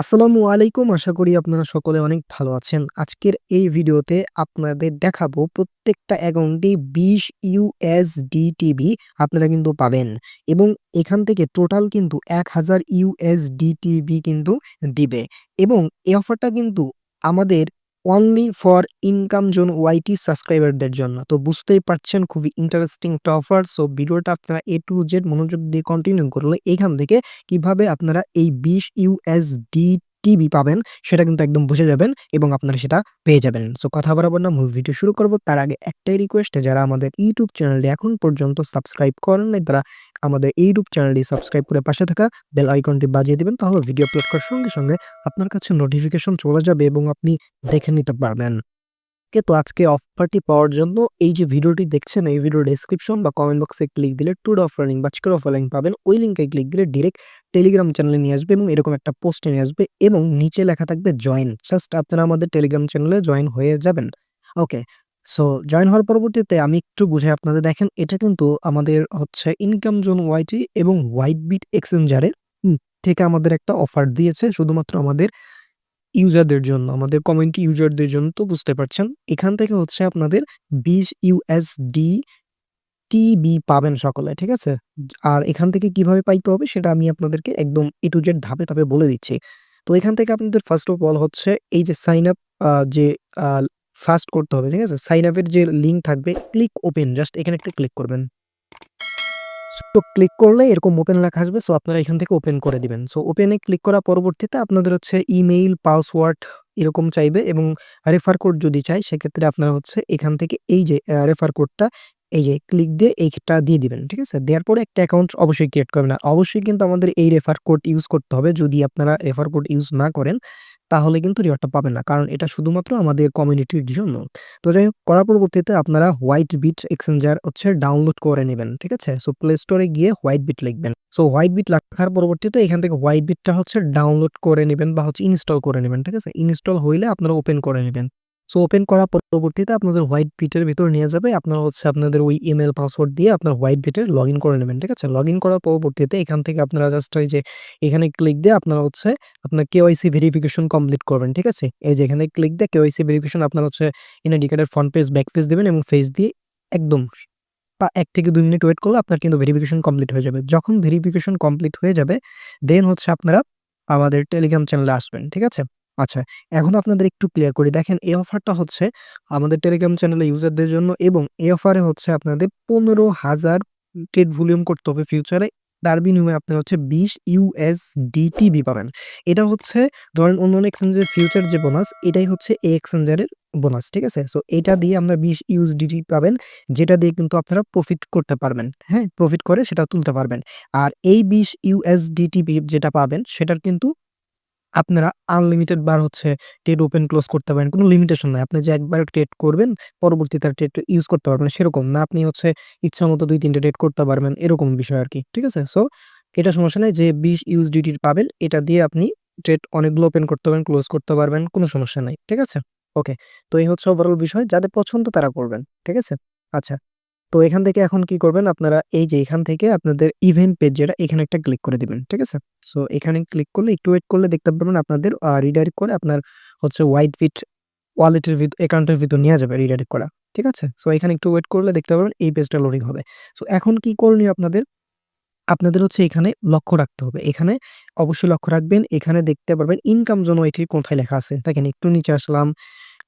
আসসালামু আলাইকুম। আশা করি আপনারা সকলে অনেক ভালো আছেন। আজকের এই ভিডিওতে আপনাদের দেখাবো প্রত্যেকটা অ্যাকাউন্টে বিশ ইউএসডি টিভি আপনারা কিন্তু পাবেন এবং এখান থেকে টোটাল কিন্তু এক হাজার ইউএসডি টিভি কিন্তু দিবে এবং এই অফারটা কিন্তু আমাদের only for income zone YT সাবস্ক্রাইবারদের জন্য। তো বুঝতেই পারছেন, খুবই ইন্টারেস্টিং একটা অফার। সো ভিডিওটা আপনারা এ টু জেড মনোযোগ দিয়ে কন্টিনিউ করলে এখান থেকে কীভাবে আপনারা এই ২০ USDTB পাবেন সেটা কিন্তু একদম বুঝে যাবেন এবং আপনারা সেটা পেয়ে যাবেন। সো কথা বরাবর না মূল ভিডিও শুরু করব। তার আগে একটাই রিকোয়েস্ট যারা আমাদের ইউটিউব চ্যানেলটি এখন পর্যন্ত সাবস্ক্রাইব করেন নাই তারা আমাদের ইউটিউব চ্যানেলটি সাবস্ক্রাইব করে পাশে থাকা বেল আইকনটি বাজিয়ে দেবেন তাহলে ভিডিও আপলোড করার সঙ্গে, সঙ্গে আপনার কাছে নোটিফিকেশন চলে যাবে এবং আপনি দেখে নিতে পারবেন। ওকে তো আজকে অফারটি পাওয়ার জন্য এই যে ভিডিওটি দেখছেন এই ভিডিওর ডেসক্রিপশন বা কমেন্ট বক্সে ক্লিক দিলে টুড অফার লিঙ্ক বা আজকের অফার লিঙ্ক পাবেন। ওই লিঙ্কে ক্লিক দিলে ডিরেক্ট টেলিগ্রাম চ্যানেলে নিয়ে আসবে এবং এরকম একটা পোস্টে নিয়ে আসবে এবং নিচে লেখা থাকবে জয়েন। জাস্ট আপনারা আমাদের টেলিগ্রাম চ্যানেলে জয়েন হয়ে যাবেন। ওকে সো জয়েন হওয়ার পরবর্তীতে আমি একটু বুঝাই আপনাদের দেখেন এটা কিন্তু আমাদের হচ্ছে ইনকাম জোন ওয়াইটি এবং হোয়াইট বিট এক্সচেঞ্জারের থেকে আমাদের একটা অফার দিয়েছে শুধুমাত্র আমাদের ইউজারদের জন্য, আমাদের কমিউনিটি ইউজারদের জন্য তো বুঝতে পারছেন। এখান থেকে হচ্ছে আপনাদের ২০ USDTB পাবেন সকলে, ঠিক আছে? আর এখান থেকে কীভাবে পাইতে হবে সেটা আমি আপনাদেরকে একদম এ টু জেড ধাপে, ধাপে বলে দিচ্ছি। তো এখান থেকে আপনাদের ফার্স্ট অফ অল হচ্ছে এই যে সাইন আপ যে ফার্স্ট করতে হবে, ঠিক আছে? সাইন আপ এর যে লিঙ্ক থাকবে ক্লিক ওপেন জাস্ট এখানে একটা ক্লিক করবেন। তো ক্লিক করলে এরকম ওপেন লেখা আসবে। সো আপনারা এখান থেকে ওপেন করে দিবেন। সো ওপেনে ক্লিক করার পরবর্তীতে আপনাদের হচ্ছে ইমেইল, পাসওয়ার্ড এরকম চাইবে এবং রেফার কোড যদি চায় সেক্ষেত্রে আপনারা হচ্ছে এখান থেকে এই যে রেফার কোডটা এই যে ক্লিক দিয়ে এইটা দিয়ে দিবেন, ঠিক আছে? দেওয়ার পরে একটা অ্যাকাউন্ট অবশ্যই ক্রিয়েট করবেন। আর অবশ্যই কিন্তু আমাদের এই রেফার কোড ইউজ করতে হবে। যদি আপনারা রেফার কোড ইউজ না করেন তাহলে কিন্তু রিওয়ার্ডটা পাবেন না। কারণ এটা শুধুমাত্র আমাদের কমিউনিটির জন্য। তো যাই হোক করার পরবর্তীতে আপনারা হোয়াইট বিট এক্সচেঞ্জার হচ্ছে ডাউনলোড করে নেবেন ঠিক আছে? সো প্লে স্টোরে গিয়ে হোয়াইট বিট লিখবেন। সো হোয়াইট বিট লেখার পরবর্তীতে এখান থেকে হোয়াইট বিটটা হচ্ছে ডাউনলোড করে নেবেন বা হচ্ছে ইনস্টল করে নেবেন ঠিক আছে? ইনস্টল হইলে আপনারা ওপেন করে নিবেন। সো ওপেন করা পরবর্তীতে আপনাদের হোয়াইটবিটের ভিতর নিয়ে যাবে। আপনারা হচ্ছে আপনাদের ওই ইমেইল, পাসওয়ার্ড দিয়ে আপনার হোয়াইটবিটে লগইন করে নেবেন ঠিক আছে? লগইন করার পরবর্তীতে এখান থেকে আপনারা জাস্ট ওই যে এখানে ক্লিক দিয়ে আপনারা হচ্ছে আপনার কেওয়াইসি ভেরিফিকেশন কমপ্লিট করবেন, ঠিক আছে? এই যে এখানে ক্লিক দিয়ে কেওয়াইসি ভেরিফিকেশন আপনারা হচ্ছে এনআইডি কার্ডের ফ্রন্ট পেজ, ব্যাক পেজ দেবেন এবং ফেস দিয়ে একদম পা ১ থেকে ২ মিনিট ওয়েট করলে আপনার কিন্তু ভেরিফিকেশন কমপ্লিট হয়ে যাবে। যখন ভেরিফিকেশন কমপ্লিট হয়ে যাবে দেন হচ্ছে আপনারা আমাদের টেলিগ্রাম চ্যানেলে আসবেন, ঠিক আছে? আচ্ছা এখন আপনাদের একটু ক্লিয়ার করি। দেখেন এই অফারটা হচ্ছে আমাদের টেলিগ্রাম চ্যানেলে ইউজারদের জন্য এবং এই অফারে হচ্ছে আপনাদের ১৫,০০০ ট্রেড ভলিউম করতে হবে ফিউচারে। তার বিনিময়ে আপনারা হচ্ছে ২০ USDTB পাবেন। এটা হচ্ছে ধরেন অন্যান্য এক্সচেঞ্জের ফিউচার যে বোনাস এটাই হচ্ছে এই এক্সচেঞ্জারের বোনাস, ঠিক আছে? সো এটা দিয়ে আমরা ২০ USDT পাবেন যেটা দিয়ে কিন্তু আপনারা প্রফিট করতে পারবেন, হ্যাঁ? প্রফিট করে সেটা তুলতে পারবেন। আর এই ২০ USDTB যেটা পাবেন সেটার কিন্তু আপনারা আনলিমিটেড বার হচ্ছে ট্রেড ওপেন ক্লোজ করতে পারেন। কোনো লিমিটেশন নাই। আপনি যে একবার ট্রেড করবেন পরবর্তীতে আর ট্রেড ইউজ করতে পারবেন সেরকম না। আপনি হচ্ছে ইচ্ছামত ২-৩ টা ট্রেড করতে পারবেন এরকম বিষয় আর কি ঠিক আছে? সো এটা সমস্যা নেই যে ২০ USDT পাবেন এটা দিয়ে আপনি ট্রেড অনেকগুলো ওপেন করতে পারবেন, ক্লোজ করতে পারবেন, কোনো সমস্যা নাই, ঠিক আছে? ওকে তো এই হচ্ছে ওভারঅল বিষয় যাদের পছন্দ তারা করবেন, ঠিক আছে? আচ্ছা তো এখান থেকে এখন কি করবেন আপনারা এই যে এখান থেকে আপনাদের ইভেন্ট পেজ যেটা এখানে একটা ক্লিক করে দিবেন, ঠিক আছে? সো এখানে ক্লিক করলে একটু ওয়েট করলে দেখতে পারবেন আপনাদের রিডাইরেক্ট করে আপনার হচ্ছে হোয়াইটবিট ওয়ালেটের ভিতর অ্যাকাউন্টের ভিতর নিয়ে যাবে রিডাইরেক্ট করা, ঠিক আছে? সো এখানে একটু ওয়েট করলে দেখতে পারবেন এই পেজটা লোডিং হবে। সো এখন কি করণীয় আপনাদের? আপনাদের হচ্ছে এখানে লক্ষ্য রাখতে হবে। এখানে অবশ্যই লক্ষ্য রাখবেন। এখানে দেখতে পারবেন ইনকাম জোন ওয়াইটি কোথায় লেখা আছে। দেখেন একটু নিচে আসলাম।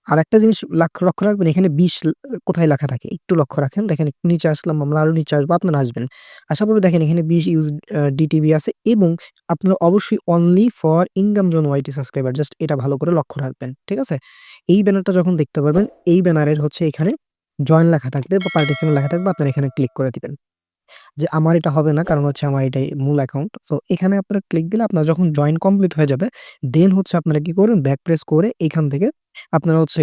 আরেকটা জিনিস লাক্ষ লক্ষ্য রাখবেন এখানে ২০ ল কোথায় লেখা থাকে একটু লক্ষ্য রাখেন। দেখেন একটু নিচে আসলাম আমরা আরও নিচে আসব আপনারা আসবেন। আশা করব দেখেন এখানে ২০ ইউজ আ ডিটিবি আছে এবং আপনারা অবশ্যই only for income zone YT subscriber just এটা ভালো করে লক্ষ্য রাখবেন, ঠিক আছে? এই ব্যানারটা যখন দেখতে পারবেন এই ব্যানারের হচ্ছে এখানে জয়েন লেখা থাকবে বা পার্টিসিপেন্ট লেখা থাকবে আপনারা এখানে ক্লিক করে দিবেন। যে আমার এটা হবে না কারণ হচ্ছে আমার এটাই মূল অ্যাকাউন্ট। সো এখানে আপনারা ক্লিক দিলে আপনার যখন জয়েন কমপ্লিট হয়ে যাবে দেন হচ্ছে আপনারা কি করবেন ব্যাক প্রেস করে এখান থেকে আপনারা হচ্ছে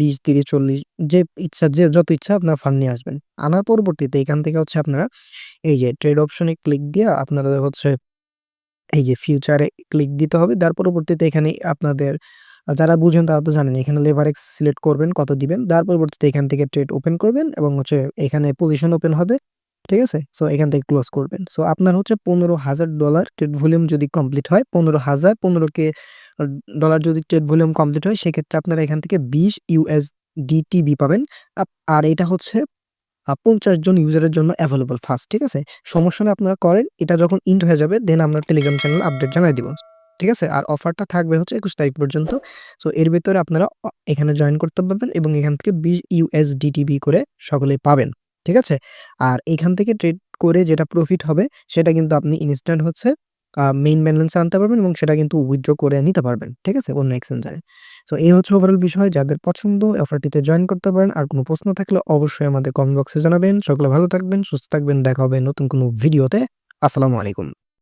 ২০, ৩০, ৪০ যে ইচ্ছা যে যত ইচ্ছা আপনার ফান্ড নিয়ে আসবেন। আনার পরবর্তীতে এখান থেকে হচ্ছে আপনারা এই যে ট্রেড অপশনে ক্লিক দিয়ে আপনারা হচ্ছে এই যে ফিউচারে ক্লিক দিতে হবে। তার পরবর্তীতে এখানে আপনাদের যারা বুঝেন তারা তো জানেন এখানে লেভারেক্স সিলেক্ট করবেন কত দিবেন। তার পরবর্তীতে এখান থেকে ট্রেড ওপেন করবেন এবং হচ্ছে এখানে পজিশন ওপেন হবে। ঠিক আছে? সো এখান থেকে ক্লোজ করবেন। সো আপনার হচ্ছে $15,000 ট্রেড ভলিউম যদি কমপ্লিট হয় 15,000 15K আ ডলার যদি ট্রেড ভলিউম কমপ্লিট হয় সেক্ষেত্রে আপনারা এখান থেকে 20 USDTB পাবেন। আর এটা হচ্ছে 50 জন ইউজারের জন্য অ্যাভেলেবল ফার্স্ট, ঠিক আছে? সমস্যা নেই আপনারা করেন। এটা যখন ইন্ড হয়ে যাবে দেন আমরা টেলিগ্রাম চ্যানেল আপডেট জানায় দিব। ঠিক আছে? আর অফারটা থাকবে হচ্ছে 21 তারিখ পর্যন্ত। সো এর ভেতরে আপনারা এখানে জয়েন করতে পারবেন এবং এখান থেকে 20 USDTB করে সকলেই পাবেন। ঠিক আছে? আর এখান থেকে ট্রেড করে যেটা প্রফিট হবে সেটা কিন্তু আপনি ইনস্ট্যান্ট হচ্ছে মেইন ব্যালেন্সে আনতে পারবেন এবং সেটা কিন্তু উইথড্র করে নিতে পারবেন। ঠিক আছে? অন্য এক্সচেঞ্জারে। সো এই হচ্ছে ওভারঅল বিষয়। যাদের পছন্দ অফারটিতে জয়েন করতে পারেন। আর কোনো প্রশ্ন থাকলে অবশ্যই আমাদের কমেন্ট বক্সে জানাবেন। সকলে ভালো থাকবেন, সুস্থ থাকবেন। দেখা হবে নতুন কোনো ভিডিওতে। আসসালামু আলাইকুম।